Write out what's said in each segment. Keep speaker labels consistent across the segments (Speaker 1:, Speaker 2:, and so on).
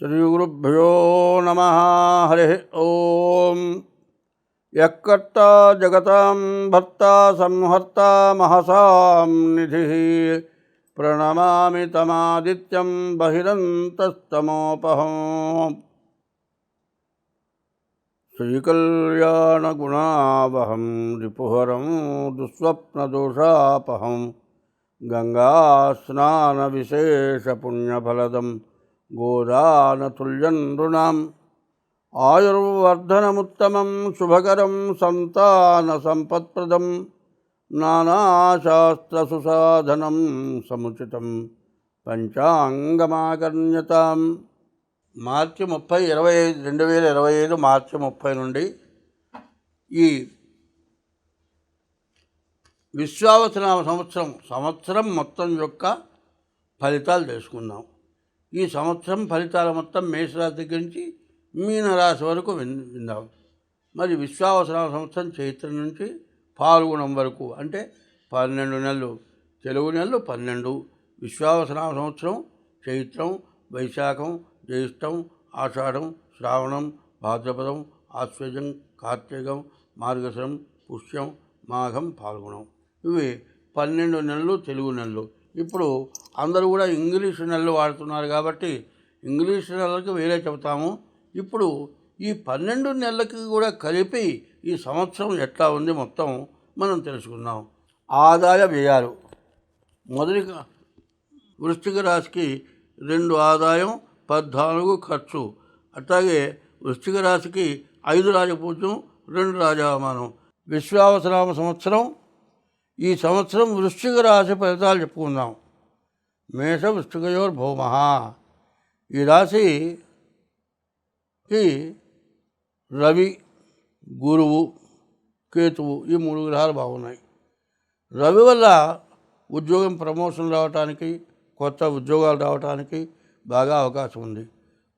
Speaker 1: श्रीगुरुभ्यो नमः। हरिः ॐ यः कर्ता जगतां भर्ता संहर्ता महसां निधिः। प्रणमामि तमादित्यं बहिरन्तस्तमोपहम् श्रीकल्याणगुणावहं रिपुहरं दुःस्वप्नदोषापहं गङ्गास्नानविशेषपुण्यफलदम्। నృణాం ఆయుర్వర్ధనముత్తమం శుభకరం సంతాన సంతానసంపత్ప్రదం నానాశాస్త్రసుసాధనం సముచితం పంచాంగమాకర్ణ్యతాం మార్చి ముప్పై ఇరవై ఐదు రెండు వేల ఇరవై ఐదు మార్చి ముప్పై నుండి ఈ విశ్వావసనామ సంవత్సరం సంవత్సరం మొత్తం యొక్క ఫలితాలు తెలుసుకుందాం. ఈ సంవత్సరం ఫలితాల మొత్తం మేషరాశి దగ్గర నుంచి మీనరాశి వరకు విన్ విందాం మరి విశ్వావసర సంవత్సరం చైత్ర నుంచి పాల్గొనం వరకు అంటే పన్నెండు నెలలు తెలుగు నెలలు పన్నెండు. విశ్వావసర సంవత్సరం చైత్రం వైశాఖం జ్యేష్టం ఆషాఢం శ్రావణం భాద్రపదం ఆశ్వజం కార్తీకం మార్గశరం పుష్యం మాఘం పాల్గొనం ఇవి పన్నెండు నెలలు తెలుగు నెలలు. ఇప్పుడు అందరూ కూడా ఇంగ్లీష్ నెలలు వాడుతున్నారు కాబట్టి ఇంగ్లీష్ నెలలకు వేరే చెబుతాము. ఇప్పుడు ఈ పన్నెండు నెలలకి కూడా కలిపి ఈ సంవత్సరం ఎట్లా ఉంది మొత్తం మనం తెలుసుకుందాం. ఆదాయ వ్యయాలు. మొదటి వృష్టిక రాశికి రెండు ఆదాయం పద్నాలుగు ఖర్చు. అట్లాగే వృష్టిక రాశికి ఐదు రాజపూజ్యం రెండు రాజావమానం విశ్వావసరామ సంవత్సరం ఈ సంవత్సరం వృశ్చిక రాశి ఫలితాలు చెప్పుకుందాం. మేష వృశ్చికయోర్ భౌమ ఈ రాశికి రవి గురువు కేతువు ఈ మూడు గ్రహాలు బాగున్నాయి. రవి వల్ల ఉద్యోగం ప్రమోషన్ రావడానికి కొత్త ఉద్యోగాలు రావడానికి బాగా అవకాశం ఉంది.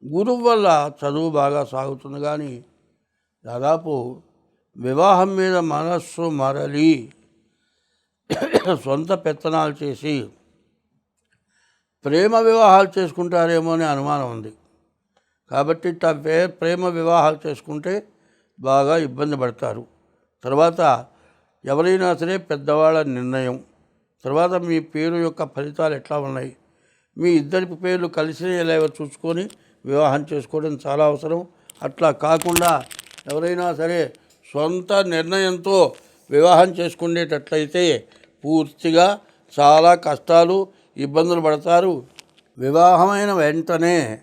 Speaker 1: గురువు వల్ల చదువు బాగా సాగుతుంది కానీ దాదాపు వివాహం మీద మనస్సు మరలి సొంత పెత్తనాలు చేసి ప్రేమ వివాహాలు చేసుకుంటారేమో అనే అనుమానం ఉంది. కాబట్టి ఇట్లా పే- ప్రేమ వివాహాలు చేసుకుంటే బాగా ఇబ్బంది పడతారు. తర్వాత ఎవరైనా సరే పెద్దవాళ్ళ నిర్ణయం. తర్వాత మీ పేరు యొక్క ఫలితాలు ఎట్లా ఉన్నాయి? మీ ఇద్దరి పేర్లు కలిసి లేవో చూసుకొని వివాహం చేసుకోవడం చాలా అవసరం. అట్లా కాకుండా ఎవరైనా సరే సొంత నిర్ణయంతో వివాహం చేసుకునేటట్లయితే పూర్తిగా చాలా కష్టాలు ఇబ్బందులు పడతారు. వివాహమైన వెంటనే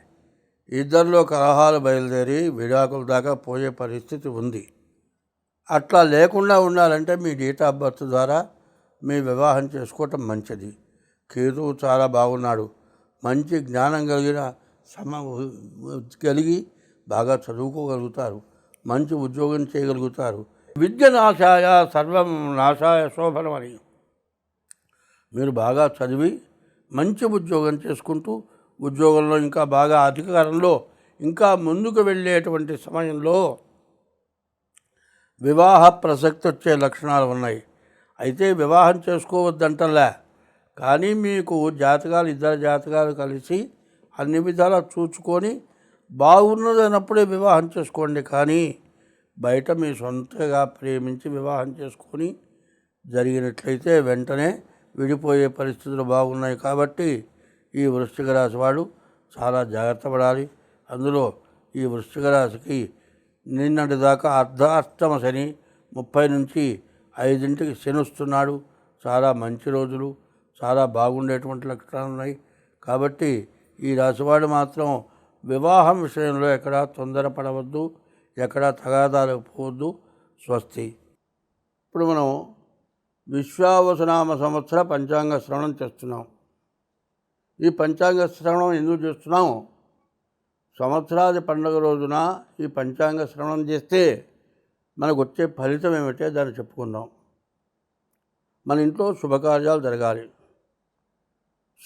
Speaker 1: ఇద్దరిలో కలహాలు బయలుదేరి విడాకుల దాకా పోయే పరిస్థితి ఉంది. అట్లా లేకుండా ఉండాలంటే మీ డేట్ ఆఫ్ బర్త్ ద్వారా మీ వివాహం చేసుకోవటం మంచిది. కేతువు చాలా బాగున్నాడు. మంచి జ్ఞానం కలిగిన సమ కలిగి బాగా చదువుకోగలుగుతారు. మంచి ఉద్యోగం చేయగలుగుతారు. విద్య నాశాయ సర్వం నాశాయ శోభనమని. మీరు బాగా చదివి మంచి ఉద్యోగం చేసుకుంటూ ఉద్యోగంలో ఇంకా బాగా అధికారంలో ఇంకా ముందుకు వెళ్ళేటువంటి సమయంలో వివాహ ప్రసక్తి వచ్చే లక్షణాలు ఉన్నాయి. అయితే వివాహం చేసుకోవద్దంటలే. కానీ మీకు జాతకాలు ఇద్దరు జాతకాలు కలిసి అన్ని విధాలా చూసుకొని బాగున్నదన్నప్పుడే వివాహం చేసుకోండి. కానీ బయట మీ సొంతగా ప్రేమించి వివాహం చేసుకొని జరిగినట్లయితే వెంటనే విడిపోయే పరిస్థితులు బాగున్నాయి కాబట్టి ఈ వృశ్చిక రాశి వాడు చాలా జాగ్రత్త పడాలి. అందులో ఈ వృశ్చిక రాశికి నిన్నటి దాకా అర్ధాష్టమ శని ముప్పై నుంచి ఐదింటికి శని వస్తున్నాడు. చాలా మంచి రోజులు చాలా బాగుండేటువంటి లక్షణాలు ఉన్నాయి. కాబట్టి ఈ రాశివాడు మాత్రం వివాహం విషయంలో ఎక్కడా తొందరపడవద్దు ఎక్కడా తగాదాలు పోవద్దు స్వస్తి. ఇప్పుడు మనం విశ్వావసనామ సంవత్సర పంచాంగ శ్రవణం చేస్తున్నాం. ఈ పంచాంగ శ్రవణం ఎందుకు చేస్తున్నాం సంవత్సరాది పండుగ రోజున ఈ పంచాంగ శ్రవణం చేస్తే మనకు వచ్చే ఫలితం ఏమిటో దాన్ని చెప్పుకుందాం. మన ఇంట్లో శుభకార్యాలు జరగాలి.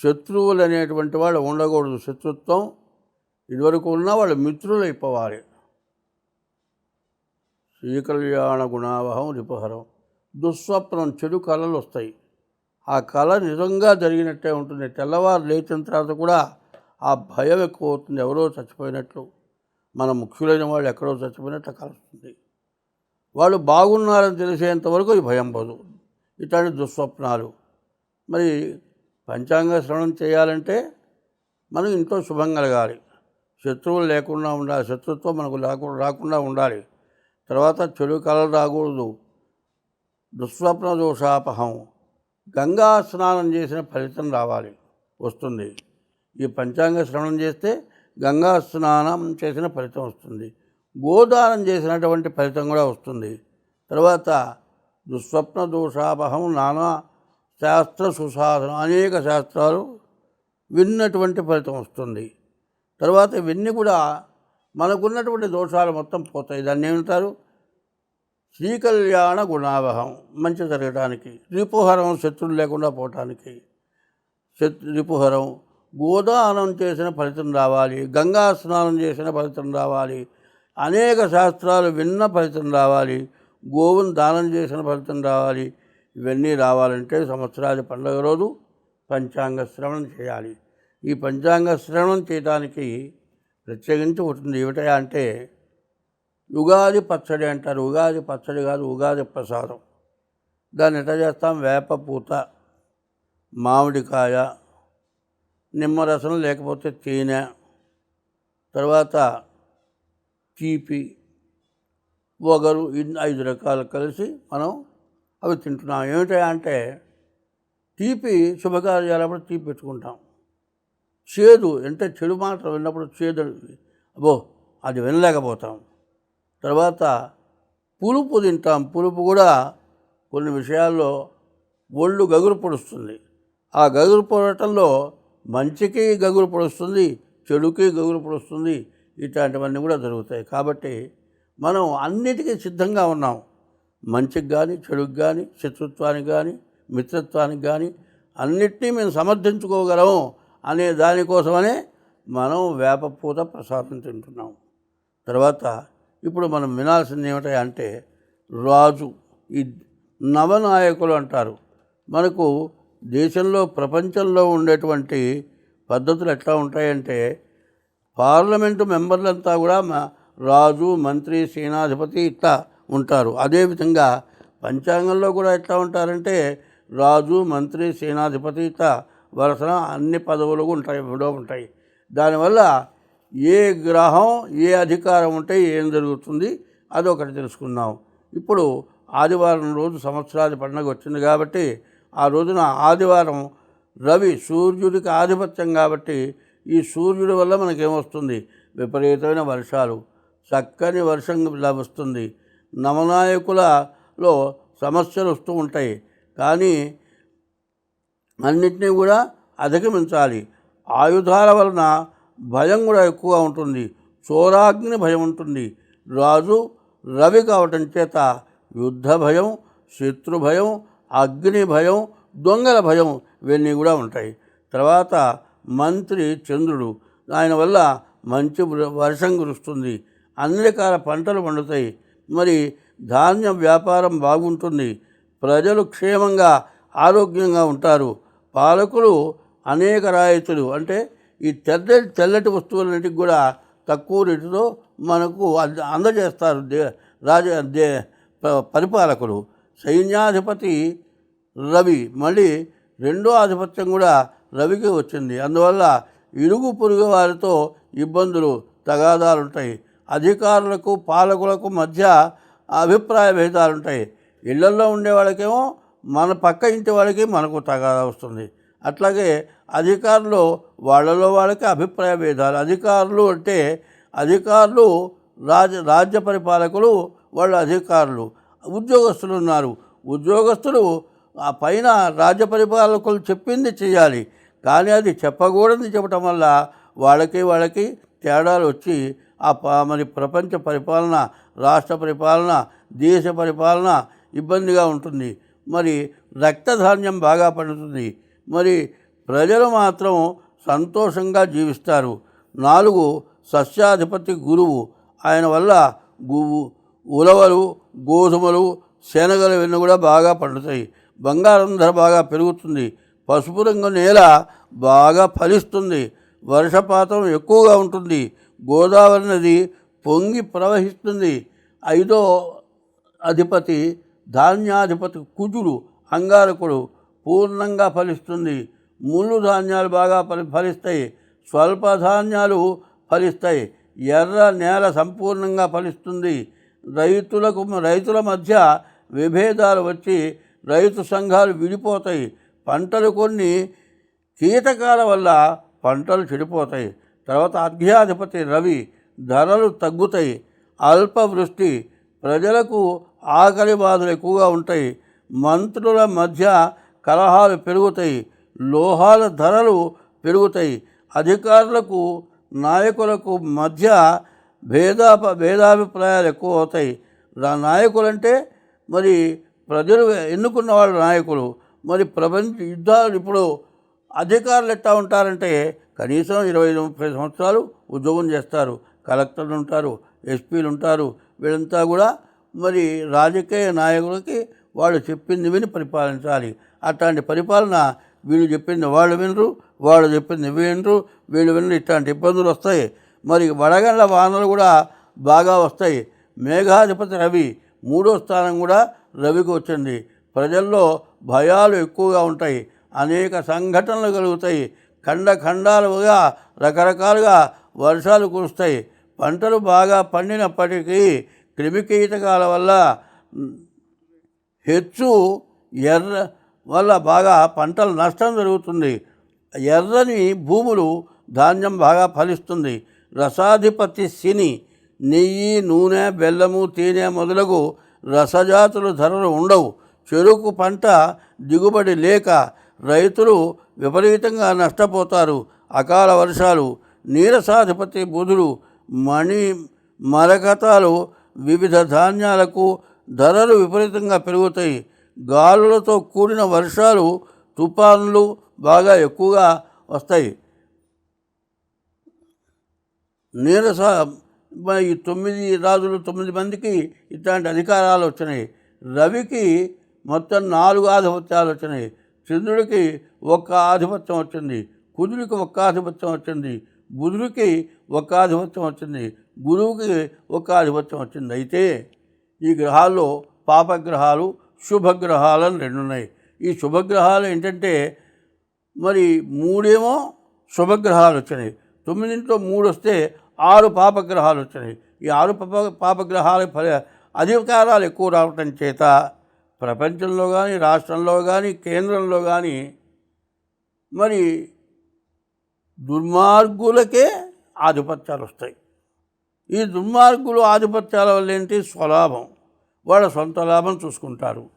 Speaker 1: శత్రువులు అనేటువంటి వాళ్ళు ఉండకూడదు. శత్రుత్వం ఇదివరకు ఉన్న వాళ్ళు మిత్రులు అయిపోవాలి శ్రీకళ్యాణ గుణావహం రిపహరం. దుస్వప్నం చెడు కళలు వస్తాయి. ఆ కళ నిజంగా జరిగినట్టే ఉంటుంది. తెల్లవారు లేచిన తర్వాత కూడా ఆ భయం ఎక్కువ అవుతుంది. ఎవరో చచ్చిపోయినట్లు. మన ముఖ్యులైన వాళ్ళు ఎక్కడో చచ్చిపోయినట్లు కలుస్తుంది వాళ్ళు బాగున్నారని తెలిసేంతవరకు ఈ భయం పోదు. ఇట్లాంటి దుస్వప్నాలు. మరి పంచాంగ శ్రవణం చేయాలంటే మనం ఇంట్లో శుభం కలగాలి. శత్రువులు లేకుండా ఉండాలి. శత్రుత్వం మనకు లేకుండా రాకుండా ఉండాలి. తర్వాత చెడు కళలు రాకూడదు. దుస్వప్న దోషాపహం. గంగా స్నానం చేసిన ఫలితం రావాలి వస్తుంది. ఈ పంచాంగ శ్రవణం చేస్తే గంగా స్నానం చేసిన ఫలితం వస్తుంది. గోదానం చేసినటువంటి ఫలితం కూడా వస్తుంది. తర్వాత దుస్వప్న దోషాపహం నానా శాస్త్ర సుసాధనం అనేక శాస్త్రాలు విన్నటువంటి ఫలితం వస్తుంది. తర్వాత ఇవన్నీ కూడా మనకున్నటువంటి దోషాలు మొత్తం పోతాయి. దాన్ని ఏమంటారు? శ్రీకళ్యాణ గుణావహం. మంచి జరగడానికి. రిపుహరం శత్రులు లేకుండా పోవటానికి. శత్రు రిపుహరం గోదానం చేసిన ఫలితం రావాలి. గంగా స్నానం చేసిన ఫలితం రావాలి. అనేక శాస్త్రాలు విన్న ఫలితం రావాలి. గోవును దానం చేసిన ఫలితం రావాలి. ఇవన్నీ రావాలంటే సంవత్సరాది పండుగ రోజు పంచాంగ శ్రవణం చేయాలి. ఈ పంచాంగ శ్రవణం చేయడానికి ప్రత్యేకించి ఉంటుంది ఏమిటయా అంటే ఉగాది పచ్చడి అంటారు. ఉగాది పచ్చడి కాదు ఉగాది ప్రసాదం. దాన్ని ఎట్లా చేస్తాం? వేపపూత మామిడికాయ నిమ్మరసం లేకపోతే తేనె తర్వాత తీపి ఒగరు ఇన్ని ఐదు రకాలు కలిసి మనం అవి తింటున్నాం. ఏమిటా అంటే తీపి శుభకార్యాలప్పుడు తీపి పెట్టుకుంటాం. చేదు అంటే చెడు మాటలు విన్నప్పుడు చేదు అబ్బో అది వినలేకపోతాం. తర్వాత పులుపు తింటాం. పులుపు కూడా కొన్ని విషయాల్లో ఒళ్ళు గగురు పొడుస్తుంది. ఆ గగురు పొడటంలో మంచికి గగురు పొడుస్తుంది చెడుకి గగురు పొడుస్తుంది ఇట్లాంటివన్నీ కూడా జరుగుతాయి. కాబట్టి మనం అన్నిటికీ సిద్ధంగా ఉన్నాం. మంచికి కానీ చెడుకు కానీ శత్రుత్వానికి కానీ మిత్రత్వానికి కానీ అన్నిటినీ మేము సమర్థించుకోగలము అనే దానికోసమనే మనం వేపపూత ప్రసాదం తింటున్నాం. తర్వాత ఇప్పుడు మనం వినాల్సింది ఏమిటంటే అంటే రాజు ఈ నవనాయకులు అంటారు. మనకు దేశంలో ప్రపంచంలో ఉండేటువంటి పద్ధతులు ఎట్లా ఉంటాయంటే పార్లమెంటు మెంబర్లంతా కూడా మా రాజు మంత్రి సేనాధిపతి ఇట్లా ఉంటారు. అదేవిధంగా పంచాంగంలో కూడా ఎట్లా ఉంటారంటే రాజు మంత్రి సేనాధిపతి ఇట్లా వరుసన అన్ని పదవులు ఉంటాయి ఉంటాయి. దానివల్ల ఏ గ్రహం ఏ అధికారం ఉంటే ఏం జరుగుతుంది? అదొకటి తెలుసుకుందాం. ఇప్పుడు ఆదివారం రోజు సంవత్సరాది పండుగ వచ్చింది కాబట్టి ఆ రోజున ఆదివారం రవి సూర్యుడికి ఆధిపత్యం కాబట్టి ఈ సూర్యుడి వల్ల మనకేమొస్తుంది? విపరీతమైన వర్షాలు. చక్కని వర్షం లభిస్తుంది నవనాయకులలో సమస్యలు వస్తూ ఉంటాయి. కానీ అన్నిటినీ కూడా అధిగమించాలి. ఆయుధాల వలన భయం కూడా ఎక్కువగా ఉంటుంది. చోరాగ్ని భయం ఉంటుంది. రాజు రవి కావటం చేత యుద్ధ భయం శత్రు భయం అగ్ని భయం దొంగల భయం ఇవన్నీ కూడా ఉంటాయి. తర్వాత మంత్రి చంద్రుడు. ఆయన వల్ల మంచి వర్షం కురుస్తుంది. అన్ని రకాల పంటలు పండుతాయి. మరి ధాన్యం వ్యాపారం బాగుంటుంది. ప్రజలు క్షేమంగా ఆరోగ్యంగా ఉంటారు. పాలకులు అనేక రాయితీలు అంటే ఈ తెల్లటి తెల్లటి వస్తువులన్నిటికి కూడా తక్కువ రేటుతో మనకు అంద- అందజేస్తారు దే రాజ దే ప- పరిపాలకులు. సైన్యాధిపతి రవి మళ్ళీ రెండో ఆధిపత్యం కూడా రవికి వచ్చింది. అందువల్ల ఇరుగు పొరుగు వారితో ఇబ్బందులు తగాదాలు ఉంటాయి అధికారులకు పాలకులకు మధ్య అభిప్రాయ భేదాలు ఉంటాయి ఇళ్ళల్లో ఉండే వాళ్ళకేమో మన పక్క ఇంటి వాళ్ళకి మనకు తగాదా వస్తుంది. అట్లాగే అధికారులు వాళ్ళలో వాళ్ళకి అభిప్రాయ భేదాలు. అధికారులు అంటే అధికారులు రాజ రాజ్య పరిపాలకులు వాళ్ళు అధికారులు ఉద్యోగస్తులు ఉన్నారు. ఉద్యోగస్తులు ఆ పైన రాజ్య పరిపాలకులు చెప్పింది చేయాలి కానీ అది చెప్పకూడదు చెప్పటం వల్ల వాళ్ళకి వాళ్ళకి తేడాలు వచ్చి ఆ ప- మరి ప్రపంచ పరిపాలన రాష్ట్ర పరిపాలన దేశ పరిపాలన ఇబ్బందిగా ఉంటుంది. మరి రక్తధాన్యం బాగా పండుతుంది. మరి ప్రజలు మాత్రం సంతోషంగా జీవిస్తారు. నాలుగు సస్యాధిపతి గురువు. ఆయన వల్ల గువ్వు ఉలవలు గోధుమలు శనగలు ఇవన్నీ కూడా బాగా పండుతాయి. బంగారం ధర బాగా పెరుగుతుంది. పసుపు రంగు నేల బాగా ఫలిస్తుంది. వర్షపాతం ఎక్కువగా ఉంటుంది. గోదావరి నది పొంగి ప్రవహిస్తుంది. ఐదో అధిపతి ధాన్యాధిపతి కుజుడు అంగారకుడు పూర్ణంగా ఫలిస్తుంది. ముళ్ళు ధాన్యాలు బాగా ఫలి ఫలిస్తాయి. స్వల్ప ధాన్యాలు ఫలిస్తాయి. ఎర్ర నేల సంపూర్ణంగా ఫలిస్తుంది. రైతులకు రైతుల మధ్య విభేదాలు వచ్చి రైతు సంఘాలు విడిపోతాయి. పంటలు కొన్ని కీటకాల వల్ల పంటలు చెడిపోతాయి. తర్వాత అధ్యాధిపతి రవి ధరలు తగ్గుతాయి. అల్పవృష్టి ప్రజలకు ఆకలి బాధలు ఎక్కువగా ఉంటాయి. మంత్రుల మధ్య కలహాలు పెరుగుతాయి. లోహాల ధరలు పెరుగుతాయి. అధికారులకు నాయకులకు మధ్య భేదా భేదాభిప్రాయాలు ఎక్కువ అవుతాయి. నాయకులు నాయకులంటే మరి ప్రజలు ఎన్నుకున్న వాళ్ళు నాయకులు. మరి ప్రపంచ యుద్ధాలు ఇప్పుడు అధికారులు ఎట్టా ఉంటారంటే కనీసం ఇరవై ముప్పై సంవత్సరాలు ఉద్యోగం చేస్తారు. కలెక్టర్లు ఉంటారు ఎస్పీలు ఉంటారు. వీళ్ళంతా కూడా మరి రాజకీయ నాయకులకి వాళ్ళు చెప్పింది విని పరిపాలించాలి. అట్లాంటి పరిపాలన వీళ్ళు చెప్పింది వాళ్ళు వినరు వాళ్ళు చెప్పింది వినరు వీళ్ళు వినరు. ఇట్లాంటి ఇబ్బందులు వస్తాయి. మరి వడగండ్ల వానలు కూడా బాగా వస్తాయి. మేఘాధిపతి రవి మూడో స్థానం కూడా రవికి వచ్చింది. ప్రజల్లో భయాలు ఎక్కువగా ఉంటాయి. అనేక సంఘటనలు కలుగుతాయి. ఖండ ఖండాలుగా రకరకాలుగా వర్షాలు కురుస్తాయి. పంటలు బాగా పండినప్పటికీ క్రిమికీటకాల వల్ల హెచ్చు ఎర్ర వల్ల బాగా పంటల నష్టం జరుగుతుంది. ఎర్రని భూములు ధాన్యం బాగా ఫలిస్తుంది. రసాధిపతి శని నెయ్యి నూనె బెల్లము తేనె మొదలగు రసజాతులు ధరలు ఉండవు. చెరుకు పంట దిగుబడి లేక రైతులు విపరీతంగా నష్టపోతారు. అకాల వర్షాలు నీరసాధిపతి బుధుడు మణి మరకతాలు వివిధ ధాన్యాలకు ధరలు విపరీతంగా పెరుగుతాయి. గాలులతో కూడిన వర్షాలు తుఫాన్లు బాగా ఎక్కువగా వస్తాయి. నీరస ఈ తొమ్మిది రాజులు తొమ్మిది మందికి ఇట్లాంటి అధికారాలు వచ్చినాయి. రవికి మొత్తం నాలుగు ఆధిపత్యాలు వచ్చినాయి. చంద్రుడికి ఒక్క ఆధిపత్యం వచ్చింది. కుదురుకి ఒక్క ఆధిపత్యం వచ్చింది. బుధుడికి ఒక్క ఆధిపత్యం వచ్చింది. గురువుకి ఒక్క ఆధిపత్యం వచ్చింది. అయితే ఈ గ్రహాల్లో పాపగ్రహాలు శుభగ్రహాలు అని రెండు ఉన్నాయి ఈ శుభగ్రహాలు ఏంటంటే మరి మూడేమో శుభగ్రహాలు వచ్చినాయి తొమ్మిదింట్లో మూడు వస్తే ఆరు పాపగ్రహాలు వచ్చినాయి ఈ ఆరు పాప పాపగ్రహాల ఫల అధికారాలు ఎక్కువ రావటం చేత ప్రపంచంలో కానీ రాష్ట్రంలో కానీ కేంద్రంలో కానీ మరి దుర్మార్గులకే ఆధిపత్యాలు వస్తాయి ఈ దుర్మార్గులు ఆధిపత్యాల వల్ల ఏంటి? స్వలాభం. వాళ్ళ సొంత లాభం చూసుకుంటారు.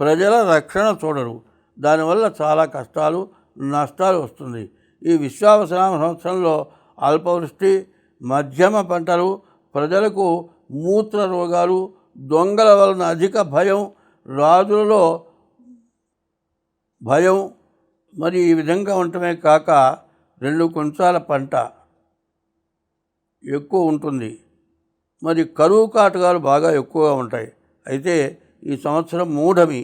Speaker 1: ప్రజల రక్షణ చూడరు. దానివల్ల చాలా కష్టాలు నష్టాలు వస్తుంది. ఈ విశ్వావసనామ సంవత్సరంలో అల్పవృష్టి మధ్యమ పంటలు ప్రజలకు మూత్ర రోగాలు దొంగల వలన అధిక భయం రాజులలో భయం మరి ఈ విధంగా ఉండటమే కాక రెండు కొంచాల పంట ఎక్కువ ఉంటుంది. మరి కరువు కాటకాలు బాగా ఎక్కువగా ఉంటాయి. అయితే ఈ సంవత్సరం మూఢమి.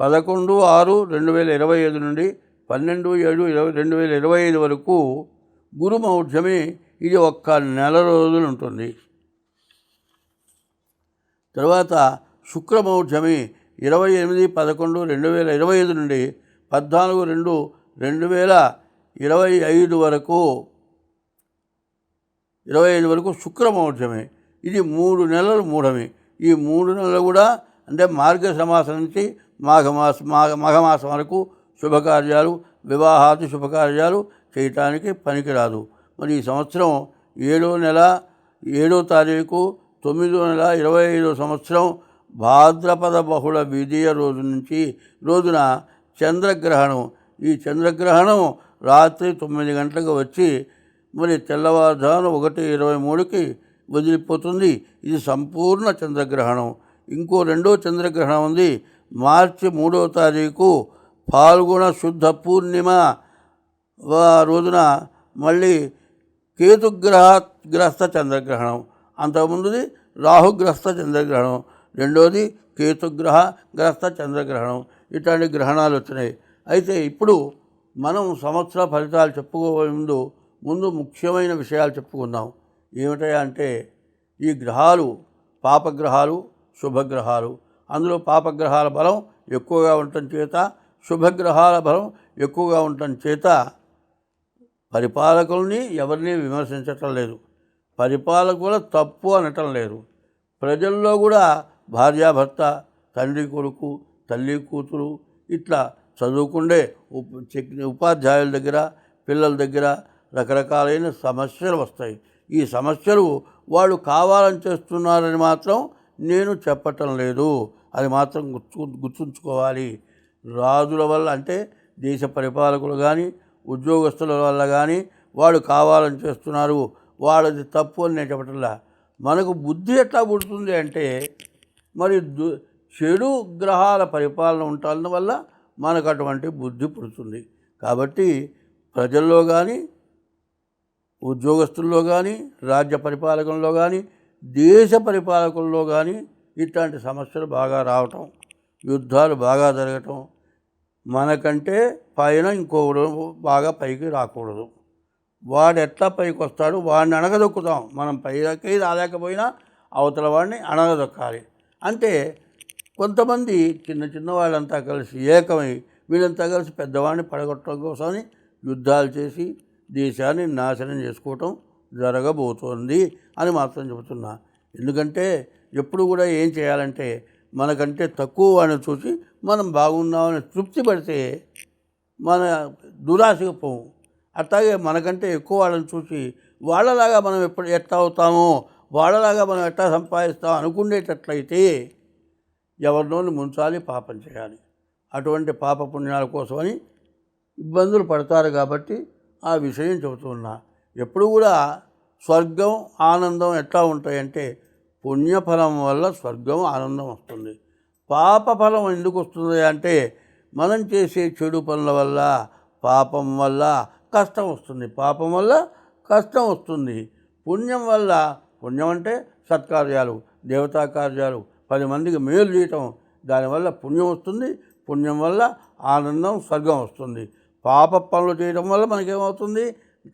Speaker 1: పదకొండు ఆరు రెండు వేల ఇరవై ఐదు నుండి పన్నెండు ఏడు ఇరవై రెండు వేల ఇరవై ఐదు వరకు గురుమౌఢ్యమి ఇది ఒక్క నెల రోజులు ఉంటుంది. తర్వాత శుక్రమౌఢ్యమి ఇరవై ఎనిమిది పదకొండు రెండు వేల ఇరవై ఐదు నుండి పద్నాలుగు రెండు రెండు వేల ఇరవై ఐదు వరకు ఇరవై ఐదు వరకు శుక్రమౌఢ్యమే ఇది మూడు నెలలు మూఢమే. ఈ మూడు నెలలు కూడా అంటే మార్గశమాసం నుంచి మాఘమాస మాఘ మాఘమాసం వరకు శుభకార్యాలు వివాహాది శుభకార్యాలు చేయటానికి పనికిరాదు. మరి ఈ సంవత్సరం ఏడో నెల ఏడో తారీఖు తొమ్మిదో నెల ఇరవై ఐదో సంవత్సరం భాద్రపద బహుళ విజయ రోజు నుంచి రోజున చంద్రగ్రహణం. ఈ చంద్రగ్రహణం రాత్రి తొమ్మిది గంటలకు వచ్చి మరి తెల్లవారుజామున ఒకటి ఇరవై మూడుకి వదిలిపోతుంది. ఇది సంపూర్ణ చంద్రగ్రహణం. ఇంకో రెండో చంద్రగ్రహణం ఉంది. మార్చి మూడవ తారీఖు పాల్గొన శుద్ధ పూర్ణిమ. వా- రోజున మళ్ళీ కేతుగ్రహ గ్రస్త చంద్రగ్రహణం. అంతకుముందుది రాహుగ్రస్త చంద్రగ్రహణం. రెండోది కేతుగ్రహ గ్రస్త చంద్రగ్రహణం. ఇట్లాంటి గ్రహణాలు వచ్చినాయి. అయితే ఇప్పుడు మనం సంవత్సర ఫలితాలు చెప్పుకోవే ముందు ముందు ముఖ్యమైన విషయాలు చెప్పుకుందాం. ఏమిటయా అంటే ఈ గ్రహాలు పాపగ్రహాలు శుభగ్రహాలు. అందులో పాపగ్రహాల బలం ఎక్కువగా ఉండటం చేత శుభగ్రహాల బలం ఎక్కువగా ఉండటం చేత పరిపాలకుల్ని ఎవరిని విమర్శించటం లేదు. పరిపాలకుల తప్పు అనటం లేదు. ప్రజల్లో కూడా భార్యాభర్త తండ్రి కొడుకు తల్లి కూతురు ఇట్లా చదువుకుండే ఉప చెక్- ఉపాధ్యాయుల దగ్గర పిల్లల దగ్గర రకరకాలైన సమస్యలు వస్తాయి. ఈ సమస్యలు వాళ్ళు కావాలని చేస్తున్నారని మాత్రం నేను చెప్పటం లేదు. అది మాత్రం గుర్తు గుర్తుంచుకోవాలి. రాజుల వల్ల అంటే దేశ పరిపాలకులు కానీ ఉద్యోగస్తుల వల్ల కానీ వాళ్ళు కావాలని చేస్తున్నారు. వాళ్ళది తప్పు అని నేను చెప్పటంలా మనకు బుద్ధి ఎట్లా పుడుతుంది అంటే మరి దు చెడు గ్రహాల పరిపాలన ఉండటం వల్ల మనకు అటువంటి బుద్ధి పుడుతుంది. కాబట్టి ప్రజల్లో కానీ ఉద్యోగస్తుల్లో కానీ రాజ్య పరిపాలకుల్లో కానీ దేశ పరిపాలకుల్లో కానీ ఇట్లాంటి సమస్యలు బాగా రావటం యుద్ధాలు బాగా జరగటం మనకంటే పైన ఇంకొకడు బాగా పైకి రాకూడదు. వాడు ఎట్లా పైకి వస్తాడు వాడిని అణగదొక్కుతాం. మనం పైకి రాలేకపోయినా అవతల వాడిని అణగదొక్కాలి. అంటే కొంతమంది చిన్న చిన్న వాళ్ళంతా కలిసి ఏకమై వీళ్ళంతా కలిసి పెద్దవాడిని పడగొట్టడం కోసమని యుద్ధాలు చేసి దేశాన్ని నాశనం చేసుకోవటం జరగబోతోంది అని మాత్రం చెబుతున్నా. ఎందుకంటే ఎప్పుడు కూడా ఏం చేయాలంటే మనకంటే తక్కువ వాడిని చూసి మనం బాగున్నామని తృప్తి పడితే మన దురాశకు పోము అట్లాగే మనకంటే ఎక్కువ వాళ్ళని చూసి వాళ్ళలాగా మనం ఎప్పుడు ఎట్లా అవుతామో వాళ్ళలాగా మనం ఎట్లా సంపాదిస్తాం అనుకునేటట్లయితే ఎవరినోని ముంచాలి పాపం చేయాలి. అటువంటి పాప పుణ్యాల కోసమని ఇబ్బందులు పడతారు కాబట్టి ఆ విషయం చెబుతున్నా ఎప్పుడు కూడా స్వర్గం ఆనందం ఎట్లా ఉంటాయంటే పుణ్యఫలం వల్ల స్వర్గం ఆనందం వస్తుంది. పాప ఫలం ఎందుకు వస్తుంది అంటే మనం చేసే చెడు పనుల వల్ల పాపం వల్ల కష్టం వస్తుంది. పాపం వల్ల కష్టం వస్తుంది. పుణ్యం వల్ల పుణ్యం అంటే సత్కార్యాలు దేవతా కార్యాలు పది మందికి మేలు చేయటం. దానివల్ల పుణ్యం వస్తుంది. పుణ్యం వల్ల ఆనందం స్వర్గం వస్తుంది. పాప పనులు చేయడం వల్ల మనకేమవుతుంది?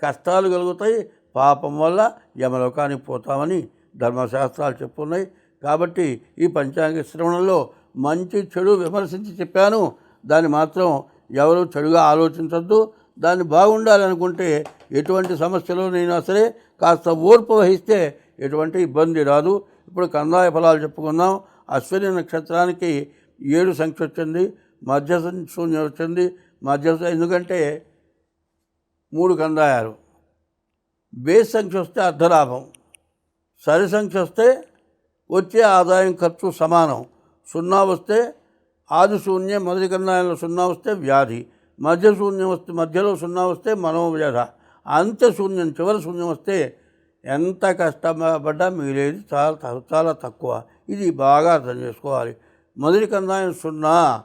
Speaker 1: కష్టాలు కలుగుతాయి. పాపం వల్ల యమలోకానికి పోతామని ధర్మశాస్త్రాలు చెప్పున్నాయి. కాబట్టి ఈ పంచాంగ శ్రవణంలో మంచి చెడు విమర్శించి చెప్పాను. దాన్ని మాత్రం ఎవరు చెడుగా ఆలోచించద్దు. దాన్ని బాగుండాలనుకుంటే ఎటువంటి సమస్యలోనైనా సరే కాస్త ఓర్పు వహిస్తే ఎటువంటి ఇబ్బంది రాదు. ఇప్పుడు కందాయ ఫలాలు చెప్పుకుందాం అశ్విని నక్షత్రానికి ఏడు సంఖ్య వచ్చింది. మధ్య శూన్యం వచ్చింది మధ్య ఎందుకంటే మూడు కందాయాలు. బేస్ సంఖ్య వస్తే అర్ధలాభం సరి సంఖ్య వస్తే వచ్చే ఆదాయం ఖర్చు సమానం. సున్నా వస్తే ఆది శూన్యం మొదటి కందాయంలో సున్నా వస్తే వ్యాధి మధ్య శూన్యం వస్తే మధ్యలో సున్నా వస్తే మనోవ్యధ. అంత్య శూన్యం చివరి శూన్యం వస్తే ఎంత కష్టపడ్డా మిగిలేది చాలా చాలా తక్కువ. ఇది బాగా అర్థం చేసుకోవాలి. మొదటి కందాయం సున్నా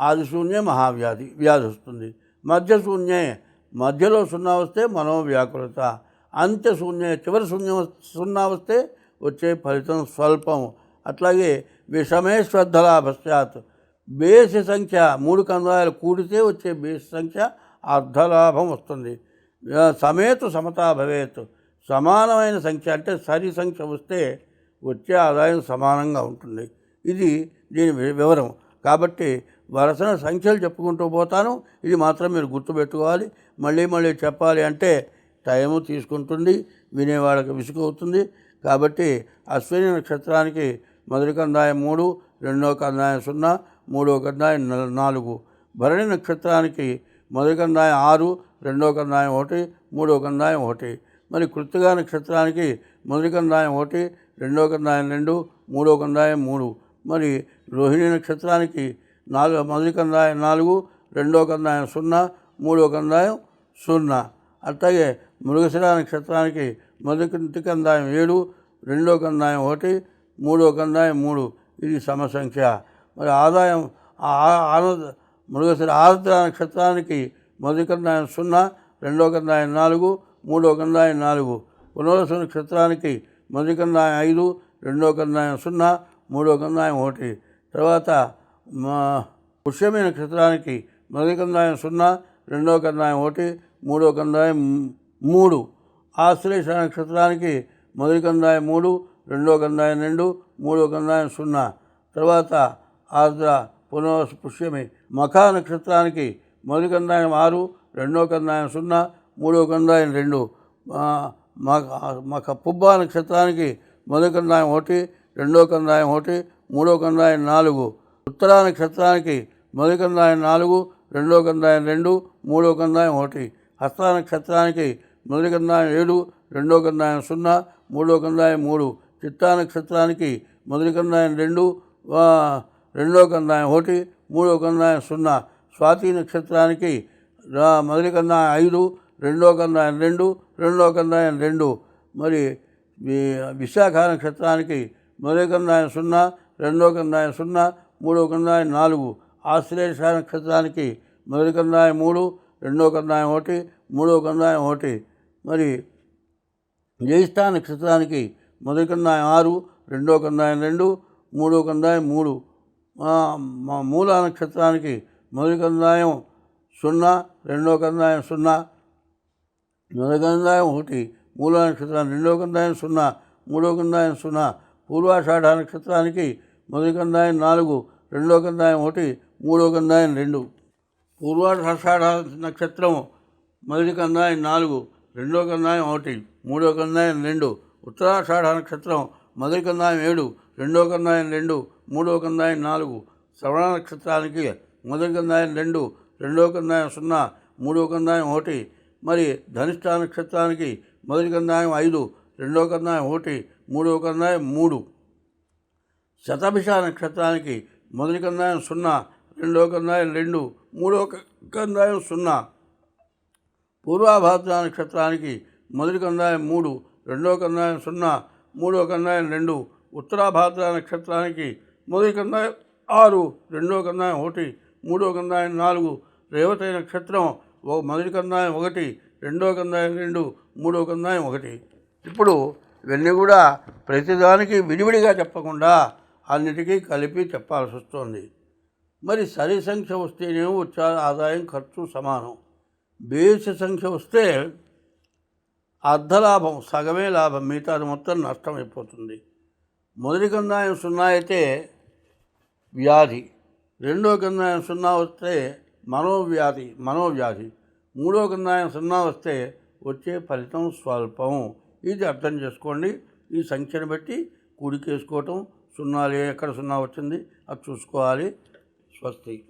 Speaker 1: ఆదిశూన్యే మహావ్యాధి వ్యాధి వస్తుంది. మధ్య శూన్యే మధ్యలో సున్నా వస్తే మనోవ్యాకులత. అంత్య శూన్య చివరి శూన్యం సున్నా వస్తే వచ్చే ఫలితం స్వల్పం. అట్లాగే విషమే శ్రద్ధలాభశ్చాత్ బేసి సంఖ్య మూడు కందాయాలు కూడితే వచ్చే బేసి సంఖ్య అర్ధలాభం వస్తుంది. సమేతు సమతా భవేత్. సమానమైన సంఖ్య అంటే సరి సంఖ్య వస్తే వచ్చే ఆదాయం సమానంగా ఉంటుంది. ఇది దీని వివరం. కాబట్టి వరసన సంఖ్యలు చెప్పుకుంటూ పోతాను. ఇది మాత్రం మీరు గుర్తుపెట్టుకోవాలి. మళ్ళీ మళ్ళీ చెప్పాలి అంటే టైము తీసుకుంటుంది వినేవాళ్ళకి విసుగు అవుతుంది కాబట్టి అశ్విని నక్షత్రానికి మొదటి కందాయం మూడు రెండో కందాయం సున్నా మూడో కందాయం నాలుగు. భరణి నక్షత్రానికి మొదటి కందాయం ఆరు రెండో కందాయం ఒకటి మూడో కందాయం ఒకటి. మరి కృత్తిగా నక్షత్రానికి మొదటి కందాయం ఒకటి రెండో కందాయం రెండు మూడో కందాయం మూడు. మరి రోహిణి నక్షత్రానికి నాలుగు మొదటి కందాయం నాలుగు రెండో కందాయం సున్నా మూడో కందాయం సున్నా. అట్లాగే మృగశిర నక్షత్రానికి మొదటి కందాయం ఏడు రెండో కందాయం ఒకటి మూడో కందాయం మూడు. ఇది సమసంఖ్య. మరి ఆదాయం ఆనంద మృగశిర ఆరుద్ర నక్షత్రానికి మొదటి కందాయం సున్నా రెండో కందాయం నాలుగు మూడో కందాయం నాలుగు. పునరసు నక్షత్రానికి మొదటి కందాయం ఐదు రెండో కందాయం సున్నా మూడో కందాయం ఒకటి. తర్వాత మా పుష్యమి నక్షత్రానికి మొదటి కందాయం సున్నా రెండో కందాయం ఒకటి మూడో కందాయం మూడు. ఆశ్లేష నక్షత్రానికి మొదటి కందాయం మూడు రెండో కందాయం రెండు మూడో కందాయం సున్నా. తర్వాత ఆర్ద్ర పునర్వస పుష్యమి మఖా నక్షత్రానికి మొదటి కందాయం ఆరు రెండో కందాయం సున్నా మూడో కందాయం రెండు. మఖ మఖ పుబ్బా నక్షత్రానికి మొదటి కందాయం ఒకటి రెండో కందాయం ఒకటి మూడో కందాయం నాలుగు. ఉత్తరా నక్షత్రానికి మొదటి కందాయం నాలుగు రెండో కందాయం రెండు మూడో కందాయం ఒకటి. హస్త నక్షత్రానికి మొదటి కందాయం ఏడు రెండో కందాయం సున్నా మూడో కందాయం మూడు. చిత్తా నక్షత్రానికి మొదటి కందాయం రెండు రెండో కందాయం ఒకటి మూడో కందాయం సున్నా. స్వాతి నక్షత్రానికి మొదటి కందాయం ఐదు రెండో కందాయం రెండు రెండో కందాయం రెండు. మరి విశాఖ నక్షత్రానికి మొదటి కందాయం సున్నా రెండో కందాయం సున్నా మూడో కందాయం నాలుగు ఆశ్లేష నక్షత్రానికి మొదటి కందాయం మూడు రెండో కందాయం ఒకటి మూడో కందాయం ఒకటి. మరి జ్యేష్ఠ నక్షత్రానికి మొదటి కందాయం ఆరు రెండో కందాయం రెండు మూడో కందాయం మూడు. మా మూల నక్షత్రానికి మొదటి కందాయం సున్నా రెండో కందాయం సున్నా మొదటి కందాయం ఒకటి మూల నక్షత్రం రెండో కందాయం సున్నా మూడో కందాయం సున్నా. పూర్వాషాఢ నక్షత్రానికి మొదటి కందాయం నాలుగు రెండో కందాయం ఒకటి మూడో కందాయం రెండు. పూర్వాషాఢ నక్షత్రం మొదటి కందాయం నాలుగు రెండో కందాయం ఒకటి మూడో కందాయం రెండు. ఉత్తరాషాఢ నక్షత్రం మొదటి కందాయం ఏడు రెండో కందాయం రెండు మూడో కందాయం నాలుగు. శ్రవణ నక్షత్రానికి మొదటి కందాయం రెండు రెండో కందాయం సున్నా మూడో కందాయం ఒకటి. మరి ధనిష్ట నక్షత్రానికి మొదటి కందాయం ఐదు రెండో కందాయం ఒకటి మూడో కందాయం మూడు. శతభిష నక్షత్రానికి మొదటి కందాయం సున్నా రెండో కందాయం రెండు మూడో క- కందాయం సున్నా. పూర్వాభాద్ర నక్షత్రానికి మొదటి కందాయం మూడు రెండో కందాయం సున్నా మూడో కందాయం రెండు ఉత్తరాభాద్ర నక్షత్రానికి మొదటి కందాయం ఆరు రెండో కందాయం ఒకటి మూడో కందాయం నాలుగు. రేవతి నక్షత్రం ఓ మొదటి కందాయం ఒకటి రెండో కందాయం రెండు మూడో కందాయం ఒకటి. ఇప్పుడు ఇవన్నీ కూడా ప్రతిదానికి విడివిడిగా చెప్పకుండా అన్నిటికీ కలిపి చెప్పాల్సి వస్తుంది. మరి సరి సంఖ్య వస్తేనేమో వచ్చే ఆదాయం ఖర్చు సమానం. బేసి సంఖ్య వస్తే అర్ధలాభం సగమే లాభం మిగతాది మొత్తం నష్టం అయిపోతుంది. మొదటి కందాయం సున్నా అయితే వ్యాధి. రెండో కందాయం సున్నా వస్తే మనోవ్యాధి మనోవ్యాధి. మూడో కందాయం సున్నా వస్తే వచ్చే ఫలితం స్వల్పం. ఇది అర్థం చేసుకోండి. ఈ సంఖ్యను బట్టి కూడికేసుకోవటం సున్నాలు ఎక్కడ సున్నా వచ్చింది అది చూసుకోవాలి. స్వస్తి.